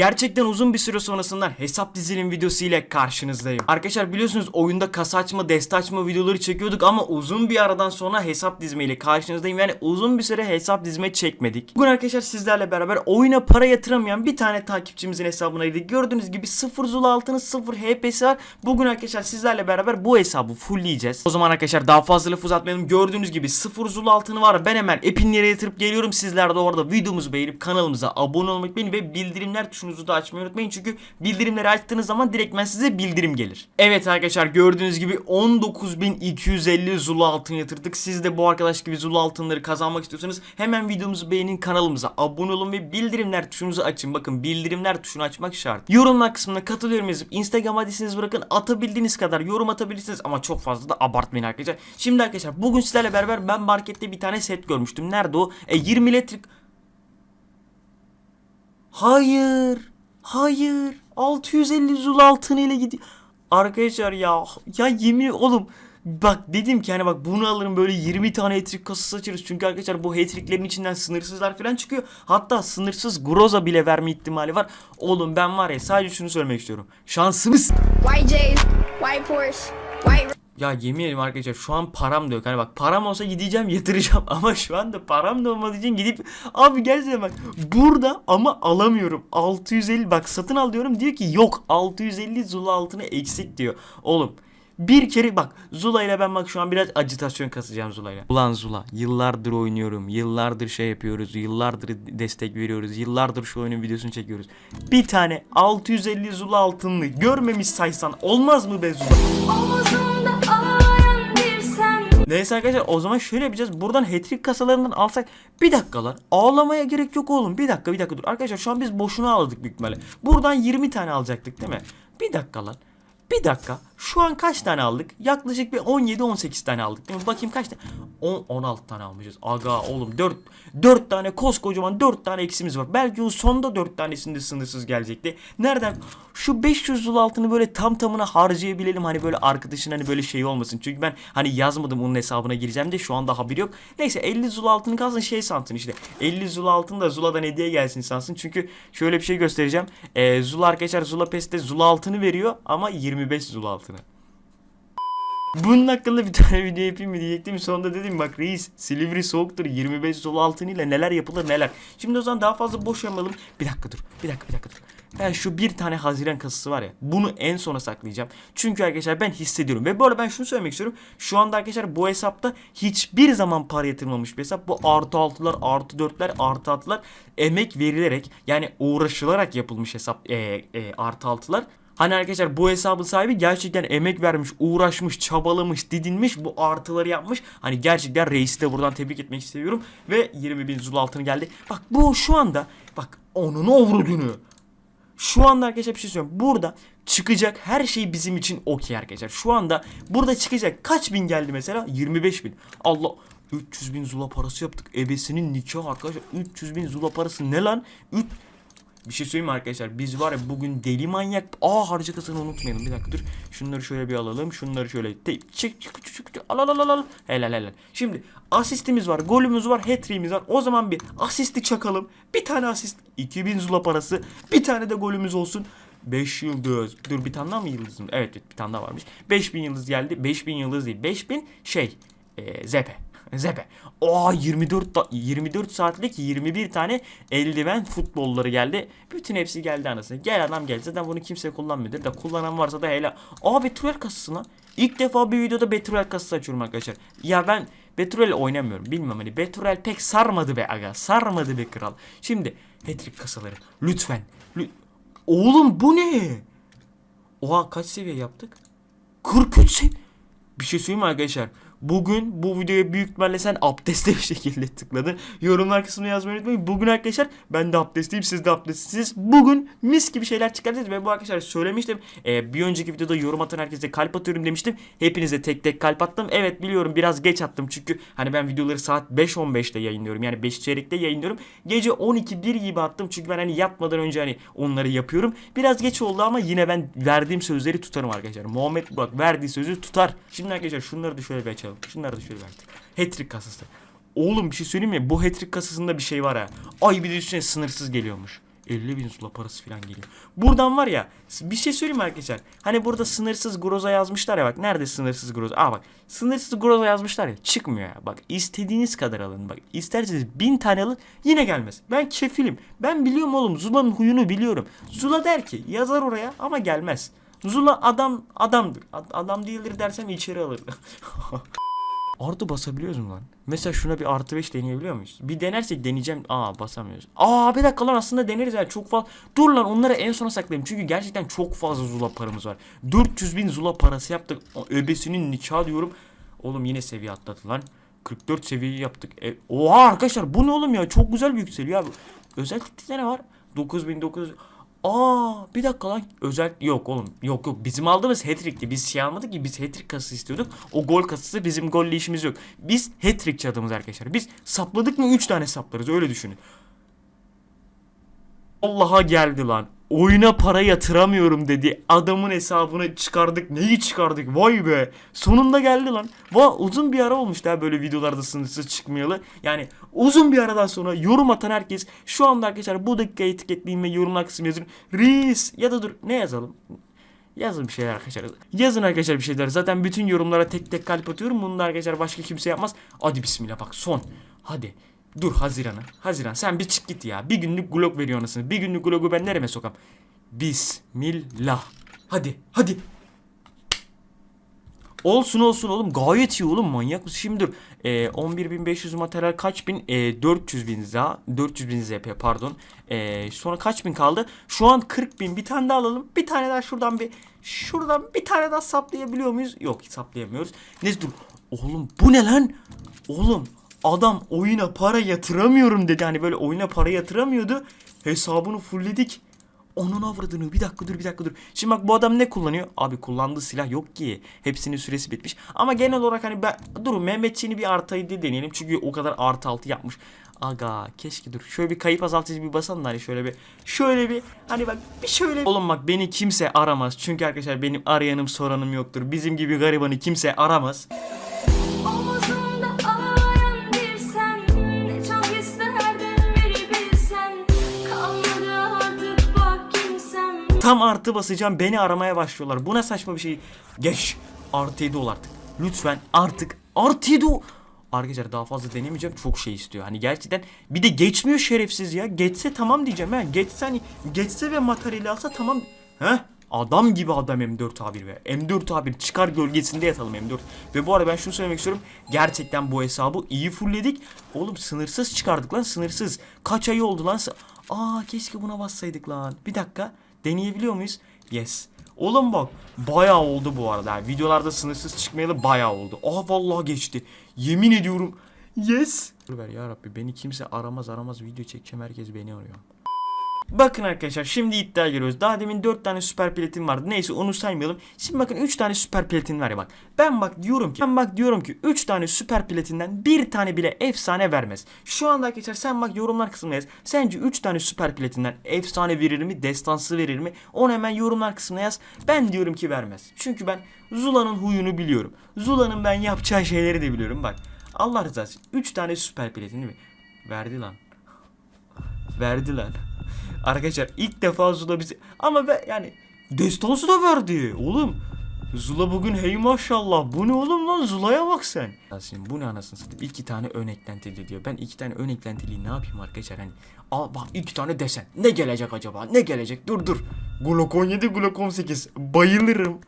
Gerçekten uzun bir süre sonrasından hesap dizilim videosu ile karşınızdayım. Arkadaşlar biliyorsunuz oyunda kasa açma, deste açma videoları çekiyorduk ama uzun bir aradan sonra hesap dizme ile karşınızdayım. Yani uzun bir süre hesap dizme çekmedik. Bugün arkadaşlar sizlerle beraber oyuna para yatıramayan bir tane takipçimizin hesabına girdik. Gördüğünüz gibi 0 Zula altının 0 HP'si var. Bugün arkadaşlar sizlerle beraber bu hesabı fullleyeceğiz. O zaman arkadaşlar daha fazla laf uzatmayalım. Gördüğünüz gibi 0 Zula altını var. Ben hemen epinlere yatırıp geliyorum. Sizler de orada videomuzu beğenip kanalımıza abone olmayı unutmayın ve bildirimler tuşunuzu da açmayı unutmayın. Çünkü bildirimleri açtığınız zaman direktmen size bildirim gelir. Evet arkadaşlar gördüğünüz gibi 19.250 Zula altın yatırdık. Siz de bu arkadaş gibi Zula altınları kazanmak istiyorsanız hemen videomuzu beğenin kanalımıza abone olun ve bildirimler tuşunuzu açın. Bakın bildirimler tuşunu açmak şart. Yorumlar kısmına katılıyorum yazıp Instagram adresinizi bırakın. Atabildiğiniz kadar yorum atabilirsiniz ama çok fazla da abartmayın arkadaşlar. Şimdi arkadaşlar bugün sizlerle beraber ben markette bir tane set görmüştüm. Nerede o? E 20 litrelik Hayır. Hayır. 650 zul altını ile gidiyor. Arkadaşlar ya ya yemin oğlum bak dedim ki hani bak bunu alırım böyle 20 tane hattrick kasası açarız. Çünkü arkadaşlar bu hattricklerin içinden sınırsızlar falan çıkıyor. Hatta sınırsız groza bile verme ihtimali var. Oğlum ben var ya sadece şunu söylemek istiyorum. Şansımız White J's, white Porsche, white ya yemin ederim arkadaşlar şu an param da yok. Hani bak param olsa gideceğim yatıracağım ama şu anda param da olmadığı için gidip abi gerçekten bak burada ama alamıyorum. 650 bak satın al diyorum diyor ki yok 650 Zula altına eksik diyor. Oğlum bir kere bak Zula ile ben bak şu an biraz acitasyon kasacağım Zula ile. Ulan Zula yıllardır oynuyorum. Yıllardır şey yapıyoruz. Yıllardır destek veriyoruz. Yıllardır şu oyunun videosunu çekiyoruz. Bir tane 650 Zula altınlı görmemiş saysan olmaz mı be Zula? Omuzumda Neyse arkadaşlar o zaman şöyle yapacağız. Buradan hat-trick kasalarından alsak bir dakika lan. Ağlamaya gerek yok oğlum. Bir dakika bir dakika dur. Arkadaşlar şu an biz boşuna ağladık büyük. Buradan 20 tane alacaktık değil mi? Bir dakika lan. Bir dakika. Şu an kaç tane aldık? Yaklaşık bir 17-18 tane aldık. Değil mi? Bakayım kaç tane? 10 16 tane almışız. Aga oğlum 4 4 tane koskocaman 4 tane eksimiz var. Belki o sonda 4 tanesinde sınırsız gelecekti. Nereden? Şu 500 zul altını böyle tam tamına harcayabilelim. Hani böyle arkadaşın hani böyle şey olmasın. Çünkü ben hani yazmadım onun hesabına gireceğim de şu anda haberi yok. Neyse 50 zul altını kalsın şey sansın işte. 50 zul altın da Zula'dan hediye gelsin sansın. Çünkü şöyle bir şey göstereceğim. Ee, Zula arkadaşlar Zula Pest'te Zula altını veriyor ama 25 zul altını. Bunun hakkında bir tane video yapayım mı diyecektim. Sonunda dedim bak reis Silivri soğuktur 25 zul altın ile neler yapılır neler. Şimdi o zaman daha fazla boş yapalım. Bir dakika dur. Bir dakika bir dakika dur. Ben şu bir tane Haziran kasası var ya bunu en sona saklayacağım. Çünkü arkadaşlar ben hissediyorum. Ve bu arada ben şunu söylemek istiyorum. Şu anda arkadaşlar bu hesapta hiçbir zaman para yatırılmamış bir hesap. Bu artı altılar, artı dörtler, artı altılar emek verilerek yani uğraşılarak yapılmış hesap e, e, artı altılar. Hani arkadaşlar bu hesabın sahibi gerçekten emek vermiş, uğraşmış, çabalamış, didinmiş, bu artıları yapmış. Hani gerçekten reisi de buradan tebrik etmek istiyorum. Ve 20 bin zul altını geldi. Bak bu şu anda bak onun avradını. Şu anda arkadaşlar bir şey söylüyorum. Burada çıkacak her şey bizim için okey arkadaşlar. Şu anda burada çıkacak kaç bin geldi mesela? 25 bin. Allah 300 bin zula parası yaptık. Ebesinin nikahı arkadaşlar. 300 bin zula parası ne lan? 3 bir şey söyleyeyim mi arkadaşlar? Biz var ya bugün deli manyak. Aa harca kasını unutmayalım. Bir dakika dur. Şunları şöyle bir alalım. Şunları şöyle. Te- çık çık çık çık. Al al al al, al. Helal helal. Şimdi asistimiz var. Golümüz var. hat var. O zaman bir asisti çakalım. Bir tane asist. 2000 zula parası. Bir tane de golümüz olsun. 5 yıldız. Dur bir tane daha mı yıldızım? Evet evet, bir tane daha varmış. 5000 yıldız geldi. 5000 yıldız değil. 5000 şey. E, zepe. Zepe. Oha 24 da- 24 saatlik 21 tane eldiven futbolları geldi. Bütün hepsi geldi anasını. Gel adam gel. Zaten bunu kimse kullanmıyordur da kullanan varsa da hele. Aa Betrol kasası lan. İlk defa bir videoda Betrol kasası açıyorum arkadaşlar. Ya ben Betrol oynamıyorum. Bilmem hani Betrol pek sarmadı be aga. Sarmadı be kral. Şimdi hat kasaları. Lütfen. Lü- Oğlum bu ne? Oha kaç seviye yaptık? 43 seviye. Bir şey söyleyeyim arkadaşlar? Bugün bu videoya büyük ihtimalle sen abdestli bir şekilde tıkladın. Yorumlar kısmına yazmayı unutmayın. Bugün arkadaşlar ben de abdestliyim siz de abdestlisiniz. Bugün mis gibi şeyler çıkaracağız ve bu arkadaşlar söylemiştim. Ee, bir önceki videoda yorum atan herkese kalp atıyorum demiştim. Hepinize tek tek kalp attım. Evet biliyorum biraz geç attım çünkü hani ben videoları saat 5.15'te yayınlıyorum. Yani 5 çeyrekte yayınlıyorum. Gece 12-1 gibi attım çünkü ben hani yatmadan önce hani onları yapıyorum. Biraz geç oldu ama yine ben verdiğim sözleri tutarım arkadaşlar. Muhammed bak verdiği sözü tutar. Şimdi arkadaşlar şunları da şöyle bir açalım. Şunları da şöyle verdik. Hat-trick kasası. Oğlum bir şey söyleyeyim mi? Bu hat-trick kasasında bir şey var ha. Ay bir de üstüne sınırsız geliyormuş. 50 bin zula parası falan geliyor. Buradan var ya bir şey söyleyeyim arkadaşlar? Hani burada sınırsız groza yazmışlar ya bak. Nerede sınırsız groza? Aa bak sınırsız groza yazmışlar ya. Çıkmıyor ya. Bak istediğiniz kadar alın. Bak isterseniz bin tane alın yine gelmez. Ben kefilim. Ben biliyorum oğlum. Zula'nın huyunu biliyorum. Zula der ki yazar oraya ama gelmez. Zula adam adamdır. Ad- adam değildir dersem içeri alır. Artı basabiliyoruz mu lan? Mesela şuna bir artı 5 deneyebiliyor muyuz? Bir denersek deneyeceğim. Aa basamıyoruz. Aa bir dakika lan aslında deneriz ya. Çok fazla. Dur lan onları en sona saklayayım. Çünkü gerçekten çok fazla zula paramız var. 400 bin zula parası yaptık. Öbesinin nikahı diyorum. Oğlum yine seviye atladı lan. 44 seviyeyi yaptık. E, oha arkadaşlar bu ne oğlum ya? Çok güzel bir yükseliyor abi. Özel titrene var. 9900. Aa bir dakika lan. Özel yok oğlum. Yok yok. Bizim aldığımız hat-trick'ti. Biz şey almadık ki. Biz hat-trick kasası istiyorduk. O gol kasası bizim golle işimiz yok. Biz hat-trickçi adamız arkadaşlar. Biz sapladık mı 3 tane saplarız. Öyle düşünün. Allah'a geldi lan oyuna para yatıramıyorum dedi adamın hesabını çıkardık neyi çıkardık vay be sonunda geldi lan va uzun bir ara olmuştu ha böyle videolarda sınırsız çıkmayalı yani uzun bir aradan sonra yorum atan herkes şu anda arkadaşlar bu dakikayı etiketleyin ve yorumlar kısmına yazın reis ya da dur ne yazalım Yazın bir şeyler arkadaşlar. Yazın arkadaşlar bir şeyler. Zaten bütün yorumlara tek tek kalp atıyorum. Bunu da arkadaşlar başka kimse yapmaz. Hadi bismillah bak son. Hadi. Dur Haziran'a. Haziran sen bir çık git ya. Bir günlük glok veriyor anasını. Bir günlük glogu ben nereme sokam? Bismillah. Hadi hadi. Olsun olsun oğlum gayet iyi oğlum manyak mısın? Şimdi dur ee, 11.500 materyal kaç bin? Ee, 400 bin za 400 bin ZP pardon. Ee, sonra kaç bin kaldı? Şu an 40 bin bir tane daha alalım. Bir tane daha şuradan bir şuradan bir tane daha saplayabiliyor muyuz? Yok saplayamıyoruz. Neyse dur. Oğlum bu ne lan? Oğlum adam oyuna para yatıramıyorum dedi. Hani böyle oyuna para yatıramıyordu. Hesabını fullledik. Onun avradını bir dakika dur bir dakika dur. Şimdi bak bu adam ne kullanıyor? Abi kullandığı silah yok ki. Hepsinin süresi bitmiş. Ama genel olarak hani ben dur Mehmetçiğini bir artı 7 deneyelim. Çünkü o kadar artı 6 yapmış. Aga keşke dur. Şöyle bir kayıp azaltıcı bir basalım hani şöyle bir şöyle bir hani bak bir şöyle Oğlum bak beni kimse aramaz. Çünkü arkadaşlar benim arayanım soranım yoktur. Bizim gibi garibanı kimse aramaz. Tam artı basacağım beni aramaya başlıyorlar. Bu ne saçma bir şey. Geç. Artı 7 ol artık. Lütfen artık artı 7 ol. Arkadaşlar daha fazla denemeyeceğim. Çok şey istiyor. Hani gerçekten bir de geçmiyor şerefsiz ya. Geçse tamam diyeceğim ha. Geçse hani geçse ve materyali alsa tamam. Heh. Adam gibi adam M4 A1 ve M4 A1 çıkar gölgesinde yatalım M4. Ve bu arada ben şunu söylemek istiyorum. Gerçekten bu hesabı iyi fullledik. Oğlum sınırsız çıkardık lan sınırsız. Kaç ay oldu lan? Aa keşke buna bassaydık lan. Bir dakika. Deneyebiliyor muyuz? Yes. Oğlum bak bayağı oldu bu arada. Yani videolarda sınırsız çıkmayalı bayağı oldu. Aa vallahi geçti. Yemin ediyorum. Yes. Dur ya Rabbi beni kimse aramaz aramaz video çekeceğim herkes beni arıyor. Bakın arkadaşlar şimdi iddiaya giriyoruz. Daha demin 4 tane süper platin vardı. Neyse onu saymayalım. Şimdi bakın 3 tane süper platin var ya bak. Ben bak diyorum ki ben bak diyorum ki 3 tane süper platinden bir tane bile efsane vermez. Şu anda arkadaşlar sen bak yorumlar kısmına yaz. Sence 3 tane süper platinden efsane verir mi? Destansı verir mi? Onu hemen yorumlar kısmına yaz. Ben diyorum ki vermez. Çünkü ben Zula'nın huyunu biliyorum. Zula'nın ben yapacağı şeyleri de biliyorum. Bak Allah rızası için 3 tane süper platin mi? Verdi lan. Verdi lan. Arkadaşlar ilk defa Zula bizi ama be yani destansı da verdi oğlum. Zula bugün hey maşallah. Bu ne oğlum lan Zula'ya bak sen. Yasin bu ne anasını satayım. İki tane ön eklentili diyor. Ben iki tane ön eklentiliyi ne yapayım arkadaşlar hani. Aa bak iki tane desen. Ne gelecek acaba? Ne gelecek? Dur dur. Glock 17, Glock 18. Bayılırım.